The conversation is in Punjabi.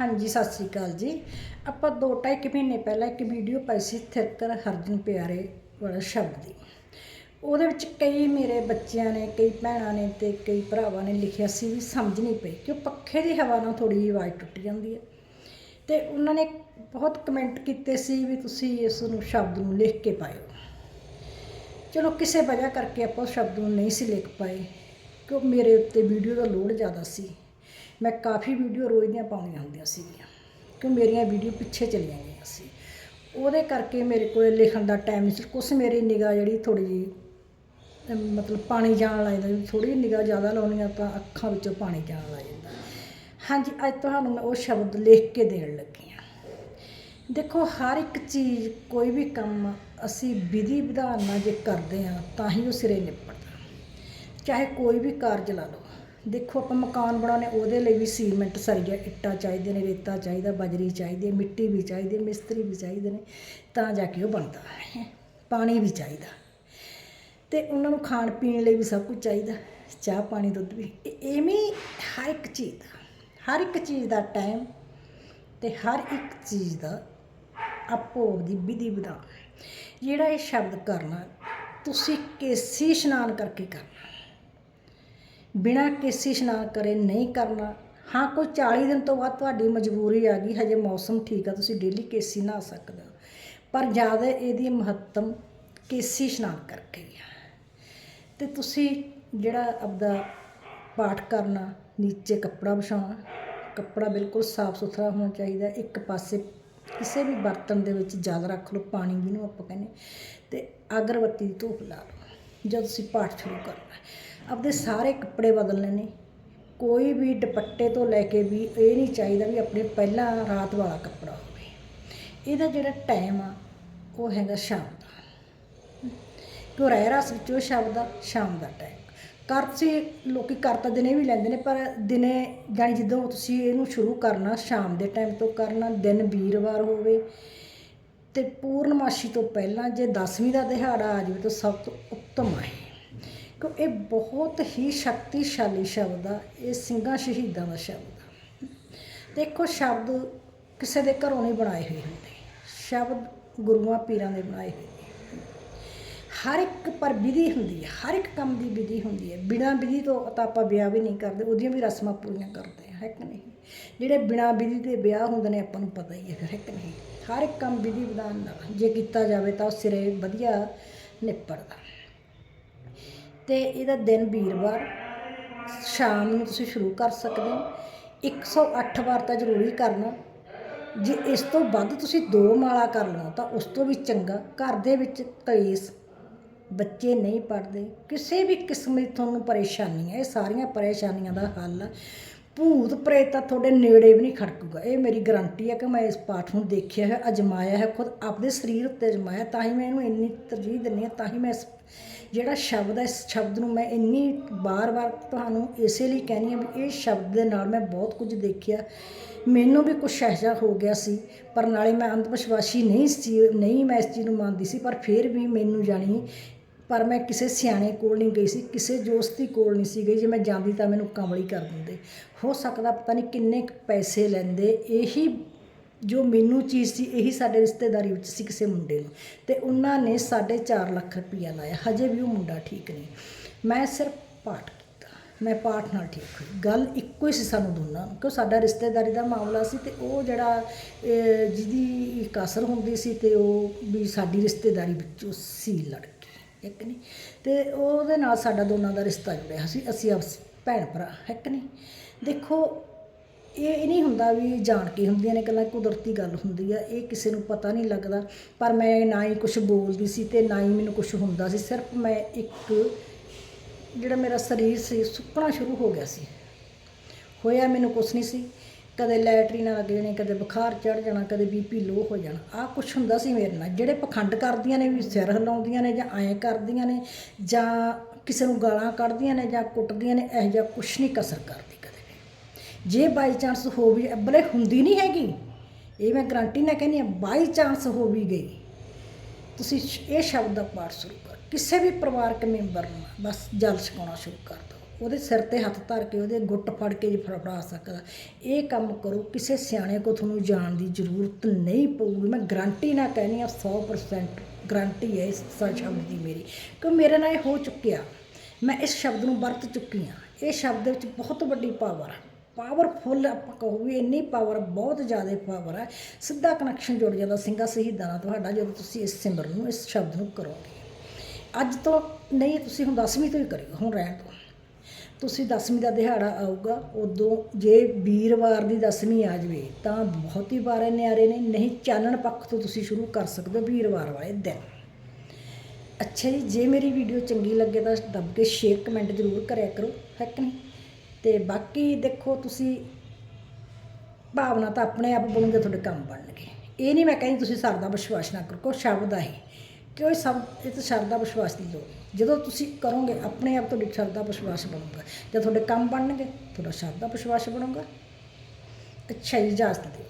ਹਾਂਜੀ, ਸਤਿ ਸ੍ਰੀ ਅਕਾਲ ਜੀ। ਆਪਾਂ ਦੋ ਢਾਈ ਕੁ ਮਹੀਨੇ ਪਹਿਲਾਂ ਇੱਕ ਵੀਡੀਓ ਪਾਈ ਸੀ ਥਿਰਕਰ ਹਰਜਨ ਪਿਆਰੇ ਵਾਲਾ ਸ਼ਬਦ ਦੀ। ਉਹਦੇ ਵਿੱਚ ਕਈ ਮੇਰੇ ਬੱਚਿਆਂ ਨੇ, ਕਈ ਭੈਣਾਂ ਨੇ ਤੇ ਕਈ ਭਰਾਵਾਂ ਨੇ ਲਿਖਿਆ ਸੀ ਵੀ ਸਮਝ ਨਹੀਂ ਪਈ ਕਿ ਉਹ ਪੱਖੇ ਦੀ ਹਵਾ ਨਾਲ ਥੋੜੀ ਜਿਹੀ ਆਵਾਜ਼ ਟੁੱਟ ਜਾਂਦੀ ਹੈ। ਤੇ ਉਹਨਾਂ ਨੇ ਬਹੁਤ ਕਮੈਂਟ ਕੀਤੇ ਸੀ ਵੀ ਤੁਸੀਂ ਇਸ ਨੂੰ ਸ਼ਬਦ ਨੂੰ ਲਿਖ ਕੇ ਪਾਇਓ। ਚਲੋ, ਕਿਸੇ ਵਜ੍ਹਾ ਕਰਕੇ ਆਪਾਂ ਉਸ ਸ਼ਬਦ ਨੂੰ ਨਹੀਂ ਸੀ ਲਿਖ ਪਾਏ, ਕਿਉਂ ਮੇਰੇ ਉੱਤੇ ਵੀਡੀਓ ਦਾ ਲੋਡ ਜ਼ਿਆਦਾ ਸੀ। ਮੈਂ ਕਾਫੀ ਵੀਡੀਓ ਰੋਜ਼ ਦੀਆਂ ਪਾਉਣੀਆਂ ਹੁੰਦੀਆਂ ਸੀਗੀਆਂ ਕਿਉਂ ਮੇਰੀਆਂ ਵੀਡੀਓ ਪਿੱਛੇ ਚਲੀਆਂ ਗਈਆਂ ਸੀ। ਉਹਦੇ ਕਰਕੇ ਮੇਰੇ ਕੋਲ ਲਿਖਣ ਦਾ ਟਾਈਮ ਨਹੀਂ ਸੀ। ਕੁਛ ਮੇਰੀ ਨਿਗਾਹ ਜਿਹੜੀ ਥੋੜੀ ਜਿਹੀ ਮਤਲਬ ਪਾਣੀ ਜਾਣ ਲੱਗ ਜਾਂਦਾ ਥੋੜੀ ਜਿਹੀ ਨਿਗਾਹ ਜ਼ਿਆਦਾ ਲਾਉਣੀ ਆ ਤਾਂ ਅੱਖਾਂ ਵਿੱਚੋਂ ਪਾਣੀ ਜਾਣ ਲੱਗ ਜਾਂਦਾ। ਹਾਂਜੀ, ਅੱਜ ਤੁਹਾਨੂੰ ਮੈਂ ਉਹ ਸ਼ਬਦ ਲਿਖ ਕੇ ਦੇਣ ਲੱਗੀ ਹਾਂ। ਦੇਖੋ, ਹਰ ਇੱਕ ਚੀਜ਼, ਕੋਈ ਵੀ ਕੰਮ ਅਸੀਂ ਵਿਧੀ ਵਿਧਾਨ ਨਾਲ ਜੇ ਕਰਦੇ ਹਾਂ, ਤਾਂ ਹੀ ਉਹ ਸਿਰੇ ਨਿਪਟਦਾ। ਚਾਹੇ ਕੋਈ ਵੀ ਕਾਰਜ ਲਾ ਲਓ। ਦੇਖੋ, ਆਪਾਂ ਮਕਾਨ ਬਣਾਉਣੇ, ਉਹਦੇ ਲਈ ਵੀ ਸੀਮੈਂਟ ਸਰੀਆ ਇੱਟਾਂ ਚਾਹੀਦੇ ਨੇ, ਰੇਤਾ ਚਾਹੀਦਾ, ਬਜਰੀ ਚਾਹੀਦੀ ਹੈ, ਮਿੱਟੀ ਵੀ ਚਾਹੀਦੀ ਹੈ, ਮਿਸਤਰੀ ਵੀ ਚਾਹੀਦੇ ਨੇ, ਤਾਂ ਜਾ ਕੇ ਉਹ ਬਣਦਾ ਹੈ। ਪਾਣੀ ਵੀ ਚਾਹੀਦਾ। ਤੇ ਉਹਨਾਂ ਨੂੰ ਖਾਣ ਪੀਣ ਲਈ ਵੀ ਸਭ ਕੁਝ ਚਾਹੀਦਾ, ਚਾਹ ਪਾਣੀ, ਦੁੱਧ ਵੀ। ਇਹ- ਐਵੇਂ ਹਰ ਇੱਕ ਚੀਜ਼ ਦਾ, ਹਰ ਇੱਕ ਚੀਜ਼ ਦਾ ਟਾਈਮ ਤੇ ਹਰ ਇੱਕ ਚੀਜ਼ ਦਾ ਆਪੋ ਦੀ ਵਿਧੀ ਵਿਧਾਨ ਜਿਹੜਾ ਇਹ ਸ਼ਬਦ ਕਰਨਾ, ਤੁਸੀਂ ਕੇਸੀ ਇਸ਼ਨਾਨ ਕਰਕੇ ਕਰਨਾ। ਬਿਨਾਂ ਕੇਸੀ ਇਸ਼ਨਾਨ ਕਰੇ ਨਹੀਂ ਕਰਨਾ। ਹਾਂ, ਕੋਈ 40 ਦਿਨ ਤੋਂ ਬਾਅਦ ਤੁਹਾਡੀ ਮਜਬੂਰੀ ਆ ਗਈ, ਹਜੇ ਮੌਸਮ ਠੀਕ ਆ, ਤੁਸੀਂ ਡੇਲੀ ਕੇਸੀ ਨਹਾ ਸਕਦੇ ਹੋ। ਪਰ ਜ਼ਿਆਦਾ ਇਹਦੀ ਮਹੱਤਮ ਕੇਸੀ ਇਸ਼ਨਾਨ ਕਰਕੇ ਹੀ ਆ। ਤੇ ਤੁਸੀਂ ਜਿਹੜਾ ਆਪਦਾ ਪਾਠ ਕਰਨਾ, ਨੀਚੇ ਕੱਪੜਾ ਵਿਛਾਉਣਾ, ਕੱਪੜਾ ਬਿਲਕੁਲ ਸਾਫ਼ ਸੁਥਰਾ ਹੋਣਾ ਚਾਹੀਦਾ, ਇੱਕ ਪਾਸੇ ਕਿਸੇ ਵੀ ਬਰਤਨ ਦੇ ਵਿੱਚ ਜਲ ਰੱਖ ਲਓ, ਪਾਣੀ ਜਿਹਨੂੰ ਆਪਾਂ ਕਹਿੰਦੇ, ਤੇ ਅਗਰਬੱਤੀ ਦੀ ਧੂਪ ਲਾ ਲਓ, ਜਦ ਤੁਸੀਂ ਪਾਠ ਸ਼ੁਰੂ ਕਰਨਾ। ਆਪਦੇ ਸਾਰੇ ਕੱਪੜੇ ਬਦਲਣੇ ਨੇ। ਕੋਈ ਵੀ ਦੁਪੱਟੇ ਤੋਂ ਲੈ ਕੇ ਵੀ ਇਹ ਨਹੀਂ ਚਾਹੀਦਾ ਵੀ ਆਪਣੇ ਪਹਿਲਾਂ ਰਾਤ ਵਾਲਾ ਕੱਪੜਾ ਹੋਵੇ। ਇਹਦਾ ਜਿਹੜਾ ਟਾਈਮ ਆ, ਉਹ ਹੈਗਾ ਸ਼ਾਮ ਦਾ। ਕਿਉਂ ਰਹਿ ਰਸ ਵਿੱਚੋਂ ਸ਼ਬਦ ਆ ਸ਼ਾਮ ਦਾ ਟਾਈਮ ਕਰ ਤੁਸੀਂ ਲੋਕੀ ਕਰ ਤਾਂ ਦਿਨੇ ਵੀ ਲੈਂਦੇ ਨੇ, ਪਰ ਦਿਨੇ ਜਾਣੀ ਜਦੋਂ ਤੁਸੀਂ ਇਹਨੂੰ ਸ਼ੁਰੂ ਕਰਨਾ, ਸ਼ਾਮ ਦੇ ਟਾਈਮ ਤੋਂ ਕਰਨਾ, ਦਿਨ ਵੀਰਵਾਰ ਹੋਵੇ ਤੇ ਪੂਰਨਮਾਸ਼ੀ ਤੋਂ ਪਹਿਲਾਂ ਜੇ 10ਵੀਂ ਦਾ ਦਿਹਾੜਾ ਆ ਜਾਵੇ ਤਾਂ ਸਭ ਤੋਂ ਉੱਤਮ ਹੈ ਕਿਉਂ ਇਹ ਬਹੁਤ ਹੀ ਸ਼ਕਤੀਸ਼ਾਲੀ ਸ਼ਬਦ ਆ, ਇਹ ਸਿੰਘਾਂ ਸ਼ਹੀਦਾਂ ਦਾ ਸ਼ਬਦ ਆ। ਦੇਖੋ ਸ਼ਬਦ ਕਿਸੇ ਦੇ ਘਰੋਂ ਨਹੀਂ ਬਣਾਏ ਹੋਏ ਹੁੰਦੇ। ਸ਼ਬਦ ਗੁਰੂਆਂ ਪੀਰਾਂ ਦੇ ਬਣਾਏ ਹੋਏ ਹਰ ਇੱਕ ਪਰ ਵਿਧੀ ਹੁੰਦੀ ਹੈ ਹਰ ਇੱਕ ਕੰਮ ਦੀ ਵਿਧੀ ਹੁੰਦੀ ਹੈ ਬਿਨਾਂ ਵਿਧੀ ਤੋਂ ਤਾਂ ਆਪਾਂ ਵਿਆਹ ਵੀ ਨਹੀਂ ਕਰਦੇ, ਉਹਦੀਆਂ ਵੀ ਰਸਮਾਂ ਪੂਰੀਆਂ ਕਰਦੇ ਹੈ ਕਿ ਨਹੀਂ? ਜਿਹੜੇ ਬਿਨਾਂ ਵਿਧੀ ਦੇ ਵਿਆਹ ਹੁੰਦੇ ਨੇ, ਆਪਾਂ ਨੂੰ ਪਤਾ ਹੀ ਹੈ ਫਿਰ, ਹੈ ਕਿ ਨਹੀਂ? ਹਰ ਇੱਕ ਕੰਮ ਵਿਧੀ ਵਿਧਾਨ ਨਾਲ ਜੇ ਕੀਤਾ ਜਾਵੇ ਤਾਂ ਉਹ ਸਿਰੇ ਵਧੀਆ ਨਿਪਟਦਾ ਤੇ ਇਹਦਾ ਦਿਨ ਵੀਰਵਾਰ ਸ਼ਾਮ ਨੂੰ ਤੁਸੀਂ ਸ਼ੁਰੂ ਕਰ ਸਕਦੇ ਹੋ। 108 ਵਾਰ ਤਾਂ ਜ਼ਰੂਰੀ ਕਰਨਾ। ਜੇ ਇਸ ਤੋਂ ਵੱਧ ਤੁਸੀਂ ਦੋ ਮਾਲਾ ਕਰ ਲਓ ਤਾਂ ਉਸ ਤੋਂ ਵੀ ਚੰਗਾ। ਘਰ ਦੇ ਵਿੱਚ ਕਲੇਸ਼ ਬੱਚੇ ਨਹੀਂ ਪੜ੍ਹਦੇ। ਕਿਸੇ ਵੀ ਕਿਸਮ ਦੀ ਤੁਹਾਨੂੰ ਪਰੇਸ਼ਾਨੀ ਹੈ, ਇਹ ਸਾਰੀਆਂ ਪਰੇਸ਼ਾਨੀਆਂ ਦਾ ਹੱਲ ਆ। ਭੂਤ ਪ੍ਰੇਤ ਤਾਂ ਤੁਹਾਡੇ ਨੇੜੇ ਵੀ ਨਹੀਂ ਖੜਕੂਗਾ। ਇਹ ਮੇਰੀ ਗਰੰਟੀ ਹੈ ਕਿ ਮੈਂ ਇਸ ਪਾਠ ਨੂੰ ਦੇਖਿਆ ਹੈ, ਅਜਮਾਇਆ ਹੈ, ਖੁਦ ਆਪਦੇ ਸਰੀਰ ਉੱਤੇ ਅਜਮਾਇਆ ਤਾਂ ਹੀ ਮੈਂ ਇਹਨੂੰ ਇੰਨੀ ਤਰਜੀਹ ਦਿੰਦੀ ਹਾਂ, ਤਾਂ ਹੀ ਮੈਂ ਇਸ ਜਿਹੜਾ ਸ਼ਬਦ ਹੈ, ਇਸ ਸ਼ਬਦ ਨੂੰ ਮੈਂ ਇੰਨੀ ਵਾਰ-ਵਾਰ ਤੁਹਾਨੂੰ ਇਸੇ ਲਈ ਕਹਿੰਦੀ ਹਾਂ ਵੀ ਇਹ ਸ਼ਬਦ ਦੇ ਨਾਲ ਮੈਂ ਬਹੁਤ ਕੁਝ ਦੇਖਿਆ। ਮੈਨੂੰ ਵੀ ਕੁਛ ਐਸਾ ਹੋ ਗਿਆ ਸੀ, ਪਰ ਨਾਲੇ ਮੈਂ ਅੰਧ ਵਿਸ਼ਵਾਸੀ ਨਹੀਂ ਸੀ, ਨਹੀਂ ਮੈਂ ਇਸ ਚੀਜ਼ ਨੂੰ ਮੰਨਦੀ ਸੀ, ਪਰ ਫਿਰ ਵੀ ਮੈਨੂੰ ਜਾਣੀ ਪਰ ਮੈਂ ਕਿਸੇ ਸਿਆਣੇ ਕੋਲ ਨਹੀਂ ਗਈ ਸੀ, ਕਿਸੇ ਜੋਸਤੀ ਕੋਲ ਨਹੀਂ ਸੀ ਗਈ। ਜੇ ਮੈਂ ਜਾਂਦੀ ਤਾਂ ਮੈਨੂੰ ਕਮਲੀ ਕਰ ਦਿੰਦੇ। ਹੋ ਸਕਦਾ ਪਤਾ ਨਹੀਂ ਕਿੰਨੇ ਕੁ ਪੈਸੇ ਲੈਂਦੇ। ਇਹੀ ਜੋ ਮੈਨੂੰ ਚੀਜ਼ ਸੀ, ਇਹੀ ਸਾਡੇ ਰਿਸ਼ਤੇਦਾਰੀ ਵਿੱਚ ਸੀ ਕਿਸੇ ਮੁੰਡੇ ਨੂੰ। ਤੇ ਉਹਨਾਂ ਨੇ 4.5 ਲੱਖ ਰੁਪਈਆ ਲਾਇਆ। ਹਜੇ ਵੀ ਉਹ ਮੁੰਡਾ ਠੀਕ ਨਹੀਂ। ਮੈਂ ਸਿਰਫ ਪਾਠ ਕੀਤਾ। ਮੈਂ ਪਾਠ ਨਾਲ ਠੀਕ ਹੋਈ। ਗੱਲ ਇੱਕੋ ਹੀ ਸੀ ਸਾਨੂੰ ਦੋਨਾਂ ਨੂੰ। ਕਿਉਂ? ਸਾਡਾ ਰਿਸ਼ਤੇਦਾਰੀ ਦਾ ਮਾਮਲਾ ਸੀ ਤੇ ਉਹ ਜਿਹੜਾ ਜਿਹਦੀ ਕਸਰ ਹੁੰਦੀ ਸੀ ਤੇ ਉਹ ਵੀ ਸਾਡੀ ਰਿਸ਼ਤੇਦਾਰੀ ਵਿੱਚੋਂ ਸੀ ਲੜ ਇੱਕ ਨਹੀਂ ਤੇ ਉਹਦੇ ਨਾਲ ਸਾਡਾ ਦੋਨਾਂ ਦਾ ਰਿਸ਼ਤਾ ਜੁੜਿਆ ਸੀ। ਅਸੀਂ ਆਪਸ ਭੈਣ ਭਰਾ, ਇੱਕ ਨਹੀਂ ਦੇਖੋ, ਇਹ ਇਹ ਨਹੀਂ ਹੁੰਦਾ ਵੀ ਜਾਣ ਕੇ ਹੁੰਦੀਆਂ ਨੇ ਗੱਲਾਂ, ਕੁਦਰਤੀ ਗੱਲ ਹੁੰਦੀ ਆ। ਇਹ ਕਿਸੇ ਨੂੰ ਪਤਾ ਨਹੀਂ ਲੱਗਦਾ। ਪਰ ਮੈਂ ਨਾ ਹੀ ਕੁਝ ਬੋਲਦੀ ਸੀ ਤੇ ਨਾ ਹੀ ਮੈਨੂੰ ਕੁਝ ਹੁੰਦਾ ਸੀ। ਸਿਰਫ ਮੈਂ ਇੱਕ, ਜਿਹੜਾ ਮੇਰਾ ਸਰੀਰ ਸੀ, ਸੁੱਕਣਾ ਸ਼ੁਰੂ ਹੋ ਗਿਆ ਸੀ। ਹੋਇਆ ਮੈਨੂੰ ਕੁਛ ਨਹੀਂ ਸੀ। ਕਦੇ ਲੈਟਰੀਨ ਲੱਗ ਜਾਣੀ, ਕਦੇ ਬੁਖਾਰ ਚੜ ਜਾਣਾ, ਕਦੇ ਬੀਪੀ ਲੋ ਹੋ ਜਾਣਾ। ਆ ਕੁਛ ਹੁੰਦਾ ਸੀ ਮੇਰੇ ਨਾਲ, ਜਿਹੜੇ ਪਖੰਡ ਕਰਦੀਆਂ ਨੇ ਵੀ ਸਿਰ ਹਿਲਾਉਂਦੀਆਂ ਨੇ ਜਾਂ ਐਂ ਕਰਦੀਆਂ ਨੇ ਜਾਂ ਕਿਸੇ ਨੂੰ ਗਾਲਾਂ ਕੱਢਦੀਆਂ ਨੇ ਜਾਂ ਕੁੱਟਦੀਆਂ ਨੇ, ਇਹੋ ਜਿਹਾ ਕੁਛ ਨਹੀਂ ਕਸਰ ਕਰਦੀ ਕਦੇ ਵੀ। ਜੇ ਬਾਈ ਚਾਂਸ ਹੋ ਵੀ, ਅੱਬਲੇ ਹੁੰਦੀ ਨਹੀਂ ਹੈਗੀ। ਇਹ ਮੈਂ ਗਰੰਟੀ ਨਾਲ ਕਹਿੰਦੀ ਆ ਬਾਈ ਚਾਂਸ ਹੋ ਵੀ ਗਈ। ਤੁਸੀਂ ਇਹ ਸ਼ਬਦ ਦਾ ਪਾਠ ਸ਼ੁਰੂ ਕਰ। ਕਿਸੇ ਵੀ ਪਰਿਵਾਰਕ ਮੈਂਬਰ ਨੂੰ ਬਸ ਜਲ ਛਕਾਉਣਾ ਸ਼ੁਰੂ ਕਰ ਦਿਓ। ਉਹਦੇ ਸਿਰ ਤੇ ਹੱਥ ਧਰ ਕੇ ਉਹਦੇ ਗੁੱਟ ਫੜ ਕੇ ਜੇ ਫੜਾ ਸਕਦਾ। ਇਹ ਕੰਮ ਕਰੋ, ਕਿਸੇ ਸਿਆਣੇ ਕੋ ਤੁਹਾਨੂੰ ਜਾਣ ਦੀ ਜ਼ਰੂਰਤ ਨਹੀਂ ਪਊਗੀ। ਮੈਂ ਗਰੰਟੀ ਨਾਲ ਕਹਿੰਦੀ ਆ 100% ਗਰੰਟੀ ਹੈ ਇਸ ਸ਼ਬਦ ਦੀ ਮੇਰੀ। ਕਿ ਮੇਰੇ ਨਾਲ ਇਹ ਹੋ ਚੁੱਕਿਆ? ਮੈਂ ਇਸ ਸ਼ਬਦ ਨੂੰ ਵਰਤ ਚੁੱਕੀ ਹਾਂ। ਇਹ ਸ਼ਬਦ ਵਿੱਚ ਬਹੁਤ ਵੱਡੀ ਪਾਵਰ ਹੈ ਪਾਵਰਫੁੱਲ ਆਪਾਂ ਕਹੋ ਵੀ ਇੰਨੀ ਪਾਵਰ ਬਹੁਤ ਜ਼ਿਆਦਾ ਪਾਵਰ ਹੈ ਸਿੱਧਾ ਕਨੈਕਸ਼ਨ ਜੁੜ ਜਾਂਦਾ ਸਿੰਘਾਂ ਸ਼ਹੀਦਾਂ ਨਾਲ ਤੁਹਾਡਾ, ਜਦੋਂ ਤੁਸੀਂ ਇਸ ਸਿਮਰਨ ਨੂੰ, ਇਸ ਸ਼ਬਦ ਨੂੰ ਕਰੋਗੇ। ਅੱਜ ਤੋਂ ਨਹੀਂ, ਤੁਸੀਂ ਹੁਣ 10ਵੀਂ ਤੋਂ ਹੀ ਕਰਿਓ, ਹੁਣ ਰਹਿਣ ਤੋਂ ਤੁਸੀਂ 10ਵੀਂ ਦਾ ਦਿਹਾੜਾ ਆਊਗਾ, ਉਦੋਂ ਜੇ ਵੀਰਵਾਰ ਦੀ 10ਵੀਂ ਆ ਜਾਵੇ, ਤਾਂ ਬਹੁਤ ਹੀ ਬਾਰੇ ਨਿਆਰੇ ਨੇ, ਨਹੀਂ ਚਾਨਣ ਪੱਖ ਤੋਂ ਤੁਸੀਂ ਸ਼ੁਰੂ ਕਰ ਸਕਦੇ ਹੋ ਵੀਰਵਾਰ ਵਾਲੇ ਦਿਨ। ਅੱਛਾ ਜੀ, ਜੇ ਮੇਰੀ ਵੀਡੀਓ ਚੰਗੀ ਲੱਗੇ ਤਾਂ ਦੱਬ ਕੇ ਸ਼ੇਅਰ ਕਮੈਂਟ ਜ਼ਰੂਰ ਕਰਿਆ ਕਰੋ, ਹੈ ਕਿ ਨਹੀਂ? ਤੇ ਬਾਕੀ ਦੇਖੋ, ਤੁਸੀਂ ਭਾਵਨਾ ਤਾਂ ਆਪਣੇ ਆਪ ਬਣੂਗੇ, ਤੁਹਾਡੇ ਕੰਮ ਬਣਨਗੇ। ਇਹ ਨਹੀਂ ਮੈਂ ਕਹਿੰਦੀ ਤੁਸੀਂ ਸਰਦਾ ਵਿਸ਼ਵਾਸ ਨਾ ਕਰੋ ਕੋ ਸ਼ਬਦ ਆ ਇਹ। ਕਿ ਉਹ ਸਭ, ਇਹ ਤਾਂ ਸ਼ਰਧਾ ਵਿਸ਼ਵਾਸ ਦੀ ਲੋੜ। ਜਦੋਂ ਤੁਸੀਂ ਕਰੋਗੇ, ਆਪਣੇ ਆਪ ਤੁਹਾਡੀ ਸ਼ਰਧਾ ਵਿਸ਼ਵਾਸ ਬਣੂਗਾ। ਜਦ ਤੁਹਾਡੇ ਕੰਮ ਬਣਨਗੇ, ਤੁਹਾਡਾ ਸ਼ਰਧਾ ਵਿਸ਼ਵਾਸ ਬਣੂਗਾ। ਅੱਛਾ ਜੀ, ਇਜਾਜ਼ਤ ਦਿਓ।